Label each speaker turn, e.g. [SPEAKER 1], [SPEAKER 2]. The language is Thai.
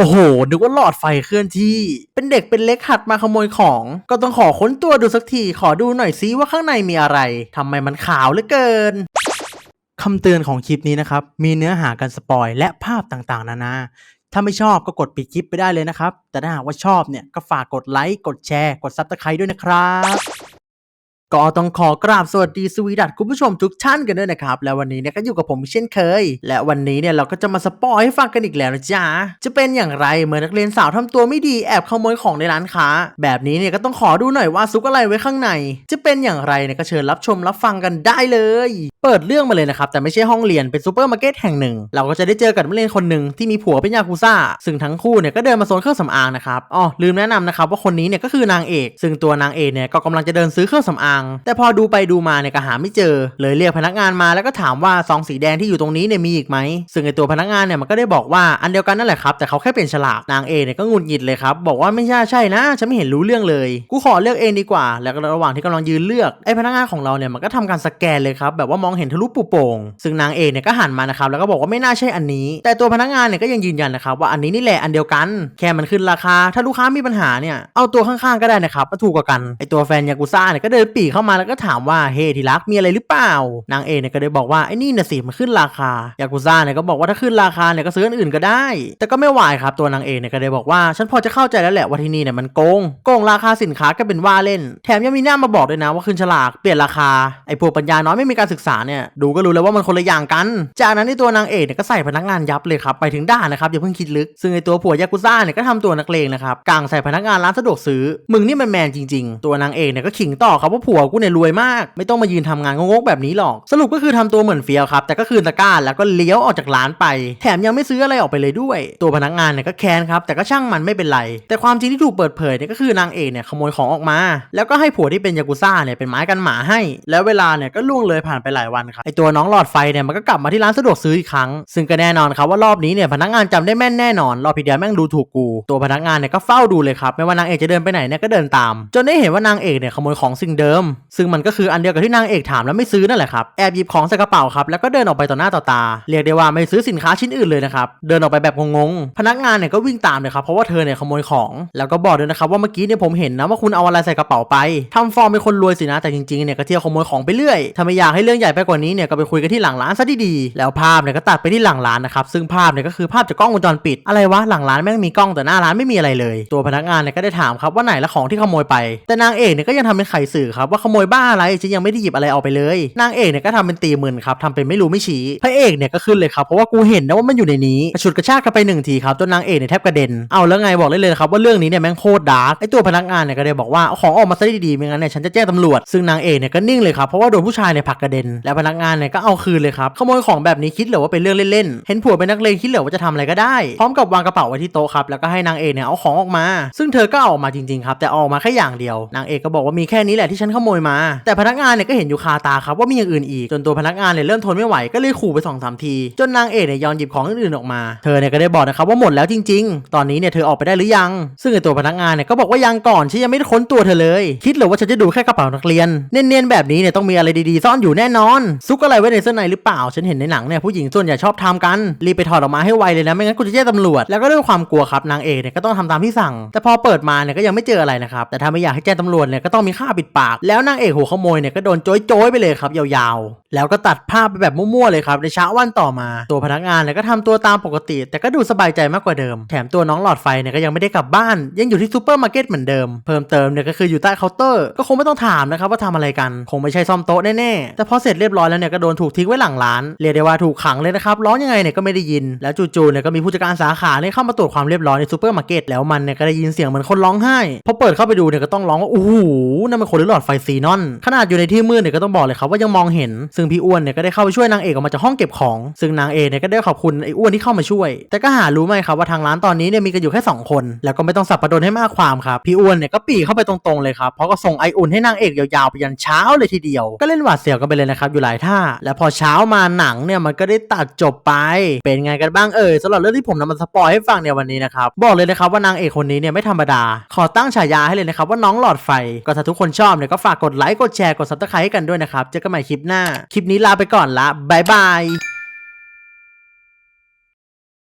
[SPEAKER 1] โอ้โห นึกว่าหลอดไฟเคลื่อนที่ เป็นเด็กเป็นเล็กหัดมาขโมยของ ก็ต้องขอค้นตัวดูสักที ขอดูหน่อยซิว่าข้างในมีอะไร ทำไมมันขาวเหลือเกินคำเตือนของคลิปนี้นะครับ มีเนื้อหาการสปอยและภาพต่างๆ นานา ถ้าไม่ชอบก็กดปิดคลิปไปได้เลยนะครับ แต่ถ้าหากว่าชอบเนี่ยก็ฝากกดไลค์ กดแชร์ กดซับสไครต์ด้วยนะครับ ก็ต้องขอกราบสวัสดีสวีดัตคุณผู้ชมทุกท่านกันด้วยนะครับ แล้ววันนี้เนี่ยก็อยู่กับผมเช่นเคย และวันนี้เนี่ยเราก็จะมาสปอยให้ฟังกันอีกแล้วนะจ๊ะ จะเป็นอย่างไรเมื่อนักเรียนสาวทำตัวไม่ดีแอบขโมยของในร้านค้า แบบนี้เนี่ยก็ต้องขอดูหน่อยว่าซุกอะไรไว้ข้างใน จะเป็นอย่างไรเนี่ยก็เชิญรับชมรับฟังกันได้เลย เปิดเรื่องมาเลยนะครับ แต่ไม่ใช่ห้องเรียนเป็นซูเปอร์มาร์เก็ตแห่งหนึ่ง เราก็จะได้เจอกับนักเรียนคนหนึ่งที่มีผัวเป็นยากุซ่า ซึ่งทั้งคู่เนี่ยก็เดินมาโซนเครื่องสำอางนะครับอ๋อลืมแนะนำนะครับว่าคนนี้เนี่ยก็คือนางเอก ซึ่งตัวนางเอกเนี่ยก็กำลังจะเดินซื้อเครื่องสำอาง แต่พอดูไปดูมาเนี่ยก็หาไม่เจอ เลยเรียกพนักงานมาแล้วก็ถามว่าซองสีแดงที่อยู่ตรงนี้เนี่ยมีอีกไหมซึ่งไอตัวพนักงานเนี่ยมันก็ได้บอกว่าอันเดียวกันนั่นแหละครับแต่เขาแค่เปลี่ยนฉลากนางเอกเนี่ยก็งุดหงิดเลยครับบอกว่าไม่ใช่ใช่นะฉันไม่เห็นรู้เรื่องเลยกูขอเลือกเองดีกว่า แล้วระหว่างที่กำลังยืนเลือกไอพนักงานของเราเนี่ยมันก็ทำการสแกนเลยครับแบบว่ามองเห็นทะลุปุโป่งซึ่งนางเอกเนี่ยก็หันมานะครับแล้วก็บอกว่าไม่น่าใช่อันนี้ แต่ตัวพนักงานเนี่ยก็ยังยืนยันนะครับว่าอันนี้นี่แหละอันเดียวกัน แค่มันขึ้นราคา ถ้าลูกค้ามีปัญหาเนี่ยเอาตัวข้างๆก็ได้นะครับมาถูกกว่ากันไอตัวแฟนยากุซ่าเนี่ยก็เดินปีเข้ามาแล้วก็ถามว่าเฮ้ที่รักมีอะไรหรือเปล่านางเอกเนี่ยก็เลยบอกว่าไอ้นี่น่ะสิมันขึ้นราคายากุซ่าเนี่ยก็บอกว่าถ้าขึ้นราคาเนี่ยก็ซื้ออันอื่นก็ได้ แต่ก็ไม่ไหวครับตัวนางเอกเนี่ยก็เลยบอกว่าฉันพอจะเข้าใจแล้วแหละว่าที่นี่เนี่ยมันโกงโกงราคาสินค้าก็เป็นว่าเล่น แถมยังมีหน้ามาบอกด้วยนะว่าขึ้นฉลากเปลี่ยนราคาไอ้พวกปัญญาน้อยไม่มีการศึกษาเนี่ยดูก็รู้แล้วว่ามันคนละอย่างกัน จากนั้นในตัวนางเอกเนี่ยก็ใส่พนักงานยับเลยครับไปถึงด่านนะครับอย่าเพิ่งคิดลึก ซึ่งไอ้ตัวผัวยากุซ่าเนี่ยก็ทำตัวนักเลงนะครับกลางใส่พนักงานร้านสะดวกซื้อ มึงนี่มันแมนจริง ๆ ตัวนางเอกเนี่ยก็ขิงต่อครับว่าผัวกูเนี่ยรวยมาก ไม่ต้องมายืนทำงานงกๆแบบนี้หรอก สรุปก็คือทำตัวเหมือนเฟียวครับแต่ก็คืนตะกร้าแล้วก็เลี้ยวออกจากร้านไป แถมยังไม่ซื้ออะไรออกไปเลยด้วย ตัวพนักงานเนี่ยก็แค้นครับแต่ก็ช่างมันไม่เป็นไร แต่ความจริงที่ถูกเปิดเผยเนี่ยก็คือนางเอกเนี่ยขโมยของออกมา แล้วก็ให้ผัวที่เป็นยากุซ่าเนี่ยเป็นไม้กันหมาให้ แล้วเวลาเนี่ยก็ล่วงเลยผ่านไปหลายวันครับไอตัวน้องหลอดไฟเนี่ยมันก็กลับมาที่ร้านสะดวกซื้ออีกครั้ง ซึ่งก็แน่นอนครับว่ารอบนี้เนี่ยพนักงานจำได้แม่นแน่นอนรอบพีเดียแม่งดูถูกกู ตัวพนักงานเนี่ยก็เฝ้าดูเลยครับไม่ว่านางเอกจะเดินไปไหนเนี่ยก็เดินตาม จนได้เห็นว่านางเอกเนี่ยขโมยของสิ่งเดิม ซึ่งมันก็คืออันเดียวกับที่นางเอกถามแล้วไม่ซื้อนั่นแหละครับแอบหยิบของใส่กระเป๋าครับแล้วก็เดินออกไปต่อหน้าต่อตา เรียกได้ว่าไม่ซื้อสินค้าชิ้นอื่นเลยนะครับเดินออกไปแบบงงๆพนักงานเนี่ยก็วิ่งตามเลยครับเพราะว่าเธอเนี่ยขโมยของ แล้วก็บอกด้วยนะครับว่าเมื่อกี้เนี่ยผมเห็นนะว่าคุณเอาอะไรใส่กระเป๋าไปทำฟอร์มเป็นคนรวยสินะแต่จริงๆเนี่ยก็เที่ยวขโมยของไปเรื่อยถ้าไม่อยากให้เรื่องใหญ่ไปกว่านี้เนี่ยก็ไปคุยกันที่หลังร้านซะดีๆแล้วภาพเนี่ยก็ตัดไปที่หลังร้านนะครับซึ่งภาพเนี่ยก็คือภาพจากกล้องวงจรปิดอะไรวะหลังร้านแม่งมีกล้องแต่หน้าร้านไม่มีอะไรเลย ตัวพนักงานเนี่ยก็ได้ถามครับว่าไหนละของที่ขโมยไป แต่นางเอกเนี่ยก็ยังทำเป็นไข่สื่อครับว่าขโมยบ้าอะไรฉันยังไม่ได้หยิบอะไรออกไปเลยนางเอกเนี่ยก็ทำเป็นตีมึนครับทำเป็นไม่รู้ไม่ชี้พระเอกเนี่ยก็ขึ้นเลยครับเพราะว่ากูเห็นนะว่ามันอยู่ในนี้ฉุดกระชากกันไปหนึ่งทีครับตัวนางเอกเนี่ยแทบกระเด็นเอาแล้วไงบอกเลยเลยครับว่าเรื่องนี้เนี่ยแม่งโคตรดาร์กไอตัวพนักงานเนี่ยก็เลยบอกว่าเอาของออกมาซะดีๆไม่งั้นเนี่ยฉันจะแจ้งตำรวจซึ่งนางเอกเนี่ยก็นิ่งเลยครับเพราะว่าโดนผู้ชายเนี่ยผลักกระเด็นแล้วพนักงานเนี่ยก็เอาคืนเลยครับขโมยของแบบนี้คิดเหรอว่าเป็นเรื่องเล่นๆเห็นผัวเป็นนักเลงคิดเหรอว่าจะทำอะไรก็ได้ พร้อมกับวางกระเป๋าไว้ที่โต๊ะครับแล้วก็ให้นางเอกเนี่ยเอาของออกมา ซึ่งเธอก็เอาออกมาจริงๆครับแต่ออกมาแค่อย่างเดียวนางเอกก็บอกว่ามีแค่นี้แหละที่ฉันขโมยมา แต่พนักงานเนี่ยก็เห็นอยู่คาตาครับว่ามีอย่างอื่นอีกจนตัวพนักงานเนี่ยเริ่มทนไม่ไหวก็เลยขู่ไปสองสามที จนนางเอกเนี่ยยอมหยิบของอื่นๆออกมาเธอเนี่ยก็ได้บอกนะครับว่าหมดแล้วจริง ๆ ตอนนี้เนี่ยเธอออกไปได้หรือยัง ซึ่งไอตัวพนักงานเนี่ยก็บอกว่ายังก่อนฉันยังไม่ได้ค้นตัวเธอเลย คิดเหรอว่าฉันจะดูแค่กระเป๋านักเรียนเนียนๆแบบนี้เนี่ยต้องมีอะไรดีๆซ่อนอยู่แน่นอนซุกอะไรไว้ในเสื้อในหรือเปล่า ฉันเห็นในหนังเนี่ยผู้หญิงส่วนใหญ่ชอบทำกัน รีบไปถอดออกมาให้ไวเลยนะ ไม่งั้นกูจะแจ้งตำรวจ แล้วก็ด้วยความกลัวครับนางเอกเนี่ยก็ต้องทำตามที่สั่ง แต่พอเปิดมาเนี่ยก็ยังไม่เจออะไรนะครับ แต่ถ้าไม่อยากให้แจ้งตำรวจเนี่ยก็ต้องมีค่าปิดปาก แล้วนางเอกหัวขโมยเนี่ยก็โดนโจยๆไปเลยครับยาวๆ แล้วก็ตัดภาพไปแบบมั่วๆเลยครับในเช้าวันต่อมา ตัวพนักงานเนี่ยก็ทำตัวตามปกติ แต่ก็ดูสบายใจมากกว่าเดิม แถมตัวน้องหลอดไฟเนี่ยก็ยังไม่ได้กลับบ้าน ยังอยู่ที่ซูเปอร์มาร์เก็ตเหมือนเดิม เพิ่มเติมเนี่ยก็คืออยู่ใต้เคาน์เตอร์ ก็คงไม่ต้องถามนะครับว่าทำอะไรกัน คงไม่ใช่ซ่อมโต๊ะแน่ๆ แต่พอเสร็จเรียบร้อยแล้วเนี่ยก็โดนถูกทิ้งไว้หลังร้านเรียกได้ว่าถูกขังเลยนะครับร้องยังไงเนี่ยก็ไม่ได้ยินแล้วจู่ๆเนี่ยก็มีผู้จัดการสาขาเนี่ยเข้ามาตรวจความเรียบร้อยในซูเปอร์มาร์เก็ตแล้วมันเนี่ยก็ได้ยินเสียงเหมือนคนร้องไห้พอเปิดเข้าไปดูเนี่ยก็ต้องร้องว่าโอ้โหนั่นมันคนหรือหลอดไฟซีนอนขนาดอยู่ในที่มืดเนี่ยก็ต้องบอกเลยครับว่ายังมองเห็น ซึ่งพี่อ้วนเนี่ยก็ได้เข้าไปช่วยนางเอกออกมาจากห้องเก็บของ ซึ่งนางเอกเนี่ยก็ได้ขอบคุณไอ้อ้วนที่เข้ามาช่วย แต่ก็หารู้ไหมครับว่าทางร้านตอนนี้เนี่ยมีกันอยู่แค่สองคน แล้วก็ไม่ต้องสับประดนให้มากความครับพี่อ้วนเนี่ยก็ปีเข้าไปตรงๆเลยครับเพราะก็ส่งไออุ่นให้นางเอกยาวๆไปยันเช้าเลยทีเดียวก็เล่นหวาดเสียวกันไปเลยนะครับอยู่หลายท่า แล้วพอเช้ามาหนังเนี่ยมันก็ได้ตัดจบไป เป็นไงกันบ้างเอ่ยสำหรับเรื่องที่ผมนำมาสปอยให้ฟังในวันนี้นะครับ บอกเลยนะครับว่านางเอกคนนี้เนี่ยไม่ธรรมดา ขอตั้งฉายาให้เลยนะครับว่าน้องหลอดไฟ ก็ถ้าทุกคนชอบเนี่ยก็ฝากกดไลค์ กดแชร์ กดซับสไครต์กันด้วยนะครับ เจอกันใหม่คลิปหน้า คลิปนี้ลาไปก่อนละบายบาย